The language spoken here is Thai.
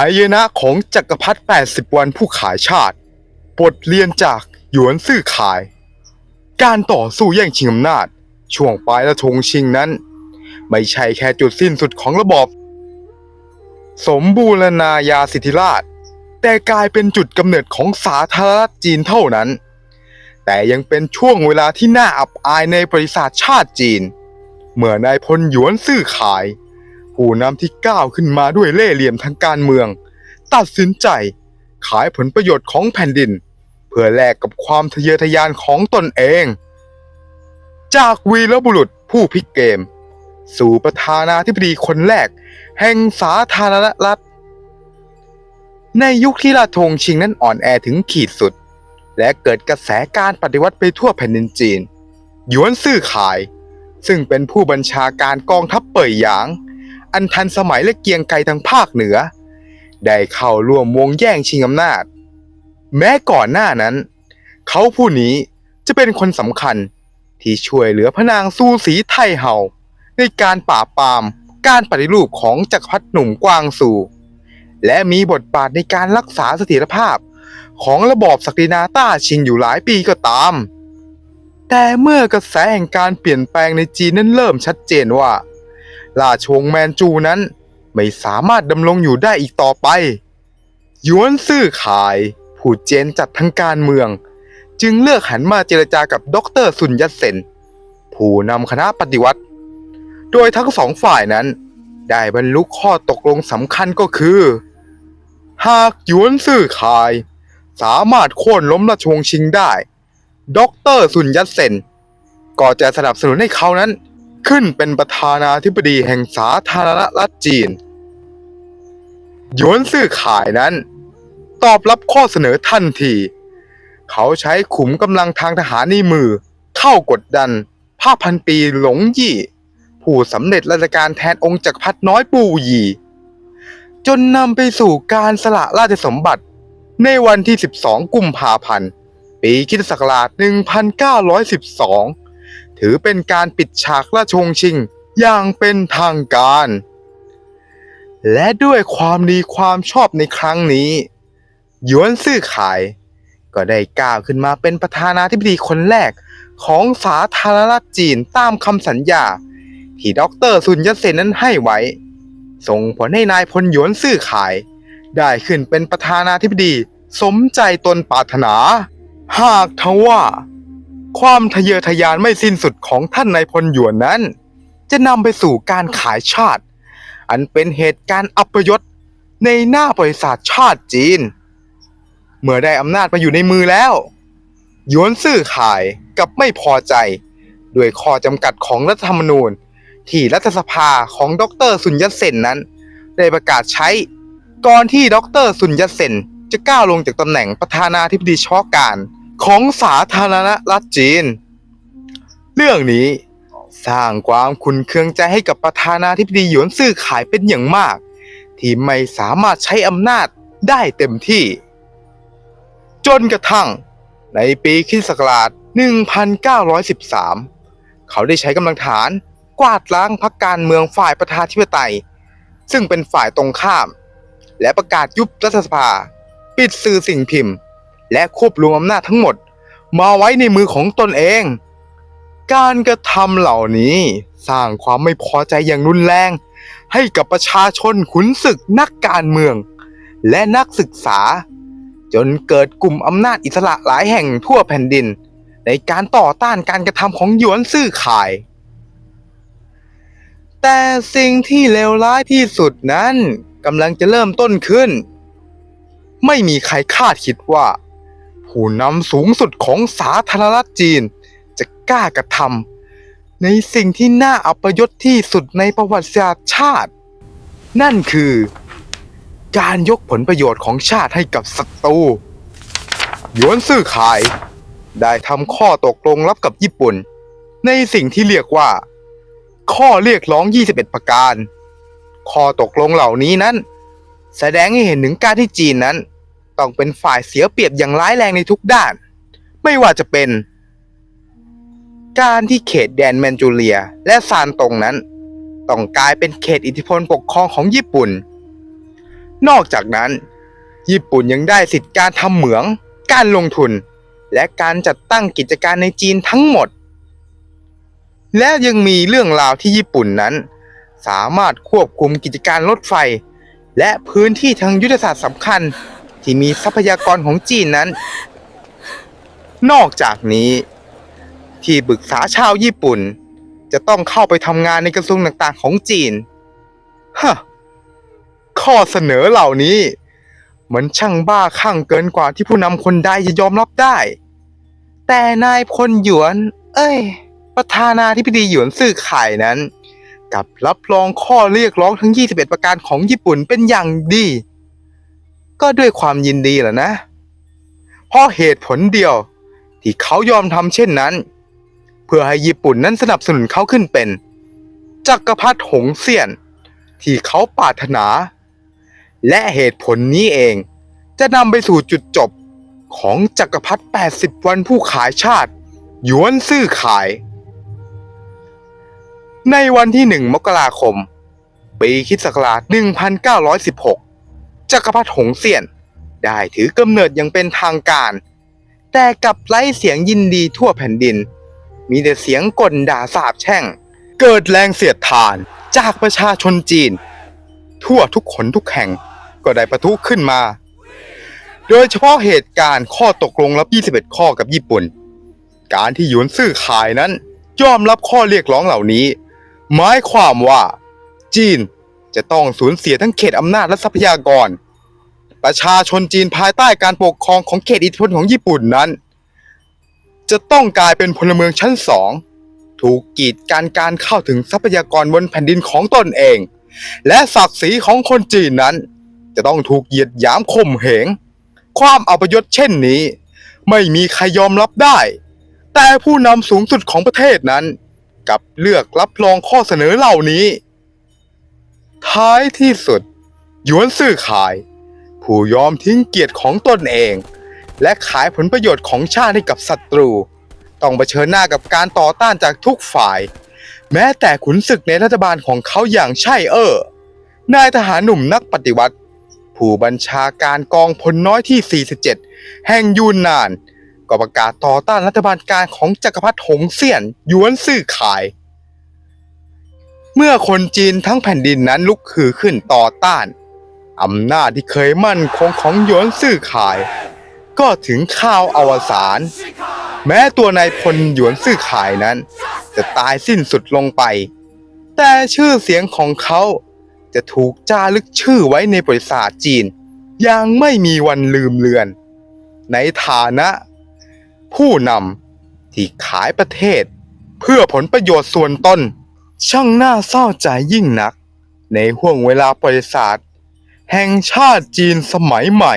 ายนะของจักรพรรดิ80 วันผู้ขายชาติ บทเรียนจากหยวนซื่อขาย การต่อสู้แย่งชิงอำนาจ ช่วงปลายและชงชิงนั้น ไม่ใช่แค่จุดสิ้นสุดของระบอบ สมบูรณาญาสิทธิราช แต่กลายเป็นจุดกำเนิดของสาธารณรัฐจีนเท่านั้น แต่ยังเป็นช่วงเวลาที่น่าอับอายในประวัติศาสตร์ชาติจีน เมื่อนายพลหยวนซื่อขาย ผู้นำที่ก้าวขึ้นมาด้วยเล่ห์เหลี่ยมทางการเมือง ตัดสินใจ ขายผลประโยชน์ของแผ่นดิน เพื่อแลกกับความทะเยอทะยานของตนเอง จากวีรบุรุษผู้พลิกเกม สู่ประธานาธิบดีคนแรก แห่งสาธารณรัฐ ในยุคที่ราธงชิงนั้นอ่อนแอถึงขีดสุด และเกิดกระแสการปฏิวัติไปทั่วแผ่นดินจีนหยวนซื่อขาย ซึ่งเป็นผู้บัญชาการกองทัพเป่ยหยาง อันทันสมัยและเกียงไกรทางภาคเหนือ ได้เข้าร่วมวงแย่งชิงอำนาจ แม้ก่อนหน้านั้น เขาผู้นี้จะเป็นคนสำคัญที่ช่วยเหลือพระนางซูสีไทเฮาในการปราบปรามการปฏิรูปของจักรพรรดิหนุ่มกวางซูและมีบทบาทในการรักษาเสถียรภาพของระบอบศักดินาต้าชิงอยู่หลายปีก็ตาม แต่เมื่อกระแสแห่งการเปลี่ยนแปลงในจีนนั้นเริ่มชัดเจนว่า ราชวงศ์แมนจูนั้นไม่สามารถดำรงอยู่ได้อีกต่อไปหยวนซื่อขายผู้เจนจัดทางการเมือง จึงเลือกหันมาเจรจากับดอกเตอรซุนยัตเซนผู้นำคณะปฏิวัติ โดยทั้งสองฝ่ายนั้น ได้บรรลุข้อตกลงสำคัญก็คือ หากหยวนซื่อขาย สามารถโค่นล้มราชวงศ์ชิงได้ดอกเตอรซุนยัตเซนก็จะสนับสนุนให้เขานั้น ขึ้นเป็นประธานาธิบดีแห่งสาธารณรัฐจีน หยวนซื่อขายนั้น ตอบรับข้อเสนอทันที เขาใช้ขุมกำลังทางทหารในมือ เข้ากดดันผ้าพันปีหลงยี่ ผู้สำเร็จราชการแทนองค์จักรพรรดิน้อยปูหยีจนนำไปสู่การสละราชสมบัติ ในวันที่ 12 กุมภาพันธ์ ปีคิสตศักราช 1912 ถือเป็นการปิดฉากราชวงศ์ชิงอย่างเป็นทางการ และด้วยความดีความชอบในครั้งนี้หยวนซื่อขาย ก็ได้ก้าวขึ้นมาเป็นประธานาธิบดีคนแรกของสาธารณรัฐจีนตามคำสัญญา ที่ด็อกเตอร์ซุนยัตเซนนั้นให้ไว้ ส่งผลให้นายพลหยวนซื่อขาย ได้ขึ้นเป็นประธานาธิบดีสมใจตนปรารถนา หากทว่า ความทะเยอทะยานไม่สิ้นสุดของท่านนายพลหยวนนั้น จะนำไปสู่การขายชาติ อันเป็นเหตุการณ์อัปยศในหน้าบริษัทชาติจีน เมื่อได้อำนาจมาอยู่ในมือแล้วหยวนซื่อขายกับไม่พอใจ ด้วยข้อจำกัดของรัฐธรรมนูญ ที่รัฐสภาของดรซุนยัตเซนนั้น ได้ประกาศใช้ ก่อนที่ดรซุนยัตเซนจะก้าวลงจากตำแหน่งประธานาธิบดีเฉพาะการ ของสาธารณรัฐจีน เรื่องนี้สร้างความขุนเคืองใจให้กับประธานาธิบดีหยวนซื่อขายเป็นอย่างมาก ที่ไม่สามารถใช้อำนาจได้เต็มที่ จนกระทั่ง ในปีคริสต์ศักราช1913 เขาได้ใช้กำลังฐานกวาดล้างพรรคการเมืองฝ่ายประชาธิปไตย ซึ่งเป็นฝ่ายตรงข้าม และประกาศยุบรัฐสภา ปิดสื่อสิ่งพิมพ์ และควบรวมอำนาจทั้งหมด มาไว้ในมือของตนเอง การกระทำเหล่านี้สร้างความไม่พอใจอย่างรุนแรง ให้กับประชาชนขุนศึกนักการเมือง และนักศึกษา จนเกิดกลุ่มอำนาจอิสระหลายแห่งทั่วแผ่นดิน ในการต่อต้านการกระทำของหยวนซื่อขาย แต่สิ่งที่เลวร้ายที่สุดนั้นกำลังจะเริ่มต้นขึ้น ไม่มีใครคาดคิดว่า ผู้นำสูงสุดของสาธารณรัฐจีน จะกล้ากระทำในสิ่งที่น่าอัปยศที่สุดในประวัติศาสตร์ชาติ นั่นคือ การยกผลประโยชน์ของชาติให้กับศัตรูหยวนซื่อขาย ได้ทำข้อตกลงรับกับญี่ปุ่น ในสิ่งที่เรียกว่า ข้อเรียกร้อง 21 ประการ ข้อตกลงเหล่านี้นั้น แสดงให้เห็นถึงการที่จีนนั้น ต้องเป็นฝ่ายเสียเปรียบอย่างร้ายแรงในทุกด้าน ไม่ว่าจะเป็น การที่เขตแดนแมนจูเรียและซานตงนั้น ต้องกลายเป็นเขตอิทธิพลปกครองของญี่ปุ่น นอกจากนั้น ญี่ปุ่นยังได้สิทธิการทำเหมือง การลงทุน และการจัดตั้งกิจการในจีนทั้งหมด และยังมีเรื่องราวที่ญี่ปุ่นนั้น สามารถควบคุมกิจการรถไฟ และพื้นที่ทางยุทธศาสตร์สำคัญ ที่มีทรัพยากรของจีนนั้น นอกจากนี้ ที่ปรึกษาชาวญี่ปุ่น จะต้องเข้าไปทำงานในกระทรวงต่างๆของจีนฮะข้อเสนอเหล่านี้มันช่างบ้าคลั่งเกินกว่าที่ผู้นำคนใดจะยอมรับได้ แต่นายพลหยวน เอ้ย ประธานาธิบดีหยวนซื่อข่ายนั้นกับรับรองข้อเรียกร้องทั้ง 21 ประการของญี่ปุ่นเป็นอย่างดี ก็ด้วยความยินดีแหละนะ เพราะเหตุผลเดียวที่เขายอมทำเช่นนั้น เพื่อให้ญี่ปุ่นนั้นสนับสนุนเขาขึ้นเป็น จักรพรรดิหงเซียน ที่เขาปรารถนา และเหตุผลนี้เองจะนำไปสู่จุดจบของจักรพรรดิ80 วันผู้ขายชาติหยวนซื่อขาย ในวันที่ 1 มกราคม ปีคริสต์ศักราช1916 จักรพรรดิหงเซี่ยน ได้ถือกำเนิดอย่างเป็นทางการ แต่กลับไร้เสียงยินดีทั่วแผ่นดิน มีแต่เสียงกลด่าสาบแช่ง เกิดแรงเสียดทานจากประชาชนจีน ทั่วทุกขนทุกแห่งก็ได้ประทุขึ้นมา โดยเฉพาะเหตุการณ์ข้อตกลงรับ 21 ข้อกับญี่ปุ่น การที่หยวนซื่อขายนั้นยอมรับข้อเรียกร้องเหล่านี้ หมายความว่า จีน จะต้องสูญเสียทั้งเขตอำนาจและทรัพยากร ประชาชนจีนภายใต้การปกครองของเขตอิทธิพลของญี่ปุ่นนั้น จะต้องกลายเป็นพลเมืองชั้นสองถูกกีดกันการเข้าถึงทรัพยากรบนแผ่นดินของตนเอง และศักดิ์ศรีของคนจีนนั้น จะต้องถูกเหยียดหยามข่มเหง ความอัปยศเช่นนี้ ไม่มีใครยอมรับได้ แต่ผู้นำสูงสุดของประเทศนั้น กับเลือกรับรองข้อเสนอเหล่านี้ ท้ายที่สุดหยวนซื่อขาย ผู้ยอมทิ้งเกียรติของตนเอง และขายผลประโยชน์ของชาติให้กับศัตรู ต้องเผชิญหน้ากับการต่อต้านจากทุกฝ่าย แม้แต่ขุนศึกในรัฐบาลของเขาอย่างใช่เออนายทหารหนุ่มนักปฏิวัติ ผู้บัญชาการกองพลน้อยที่ 47 แห่งยูนนาน ก็ประกาศต่อต้านรัฐบาลการของจักรพรรดิหงเซี่ยนยวนซื่อขาย เมื่อคนจีนทั้งแผ่นดินนั้นลุกฮือขึ้นต่อต้าน อำนาจที่เคยมั่นคงของหยวนซื่อขาย ก็ถึงข้าวอวสานแม้ตัวนายพลหยวนซื่อขายนั้น จะตายสิ้นสุดลงไป แต่ชื่อเสียงของเขาจะถูกจารึกชื่อไว้ในประวัติศาสตร์จีนอย่างไม่มีวันลืมเลือน ในฐานะ ผู้นำที่ขายประเทศเพื่อผลประโยชน์ส่วนตน ช่างน่าเศร้าใจยิ่งนัก ในห่วงเวลาประวัติศาสตร์ แห่งชาติจีนสมัยใหม่